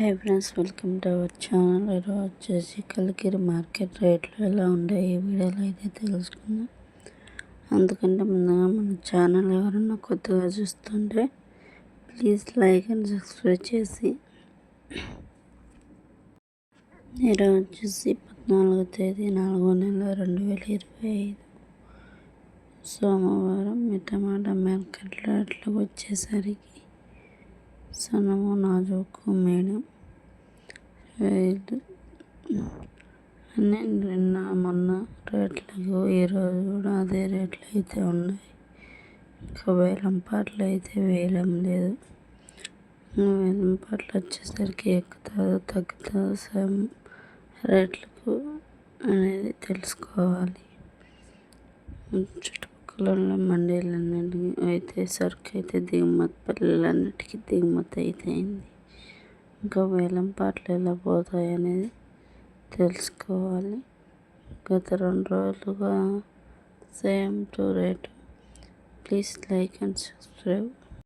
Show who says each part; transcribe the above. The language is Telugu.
Speaker 1: Hi friends welcome to our channel ఈరోజు వచ్చేసి కలికిరి మార్కెట్ రేట్లు ఎలా ఉన్నాయి ఈ వీడియోలో అయితే తెలుసుకుందాం. అందుకంటే ముందుగా మన ఛానల్ ఎవరన్నా కొత్తగా చూస్తుంటే ప్లీజ్ లైక్ అండ్ సబ్స్క్రైబ్ చేసి ఈరోజు వచ్చేసి పద్నాలుగో తేదీ నాలుగో నెల రెండు వేల ఇరవై ఐదు. సోమవారం మీ టమాటా మార్కెట్ రేట్లకు వచ్చేసరికి సన్నము నాజూకు మేడం. రైతు. అన్నీ నిన్న మొన్న రేట్లకు ఈరోజు కూడా అదే రేట్లు అయితే ఉన్నాయి. ఇంకా వేలం పాటలు అయితే వేయడం లేదు. వేలం పాటలు వచ్చేసరికి ఎక్కుతుందో తగ్గుతుందో సేమ్ రేట్లకు అనేది తెలుసుకోవాలి. చుట్టుపక్కల ఉన్న మండీలన్నింటికి అయితే సరుకు అయితే దిగుమతి పల్లెలన్నిటికీ దిగుమతి అయితే అయింది. ఇంకా వేలం పాటలు ఎలా పోతాయి అనేది తెలుసుకోవాలి. గత రెండు రోజులుగా same to rate. Please like and subscribe.